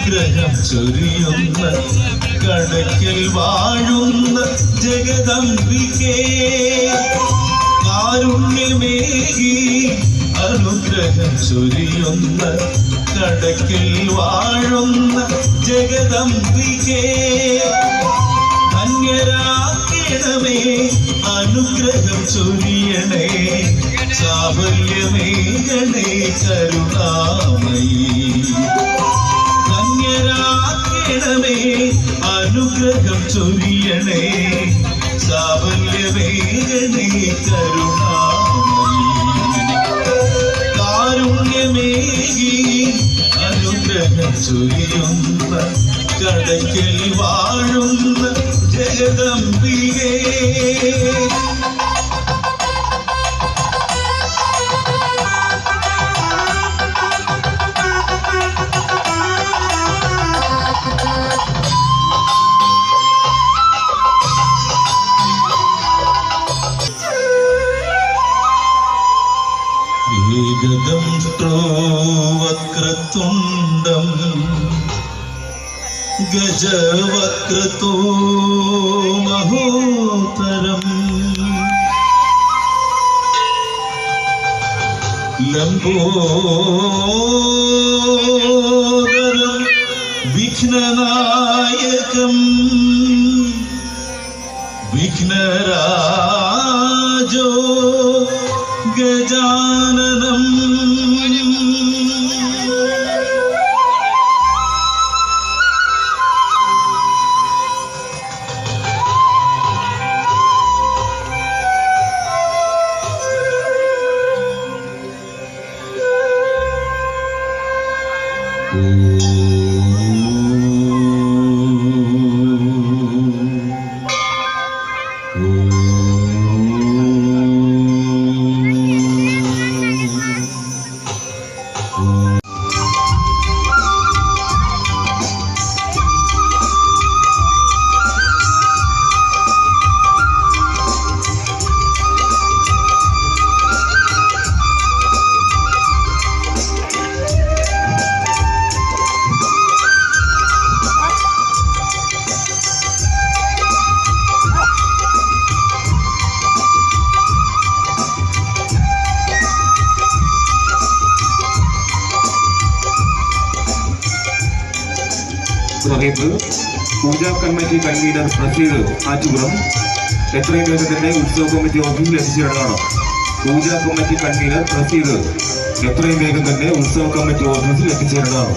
അനുഗ്രഹം ചൊരിയുന്ന കടക്കിൽ വാഴുന്ന ജഗദംബികേ. കാരുണ്യമേകി അനുഗ്രഹം ചൊരിയുന്ന കടക്കിൽ വാഴുന്ന ജഗദംബികേ. ധന്യരാക്കണമേ അനുഗ്രഹം ചൊരിയണേ. ചാവല്യമേകണേ കരുണാമയി. ധന്യരാക്കണമേ അനുഗ്രഹം ചൊരിയണേ. സാഫല്യമേകണേ കരുണാമയി കാരുണ്യമേകി അനുഗ്രഹം ചൊരിയുന്ന. കടയ്ക്കൽ വാഴുന്ന ജഗദംബികേ. ഏകദംഷ്ട്രോ വക്രതുണ്ടം ഗജവക്രതോ മഹോത്തരം ലംബോദരം വിഘ്നനായകം വിഘ്നരാജോ Música വകയത്ത് പൂജാ കമ്മിറ്റി കൺവീനർ പ്രസീദ് ആറ്റുപുറം. എത്രയും വേഗം തന്നെ ഉത്സവ കമ്മിറ്റി ഓഫീസിൽ എത്തിച്ചേരണം പൂജാ കമ്മിറ്റി കൺവീനർ പ്രസീദ് എത്രയും വേഗം തന്നെ ഉത്സവ കമ്മിറ്റി ഓഫീസിൽ എത്തിച്ചേരേണ്ടതാണ്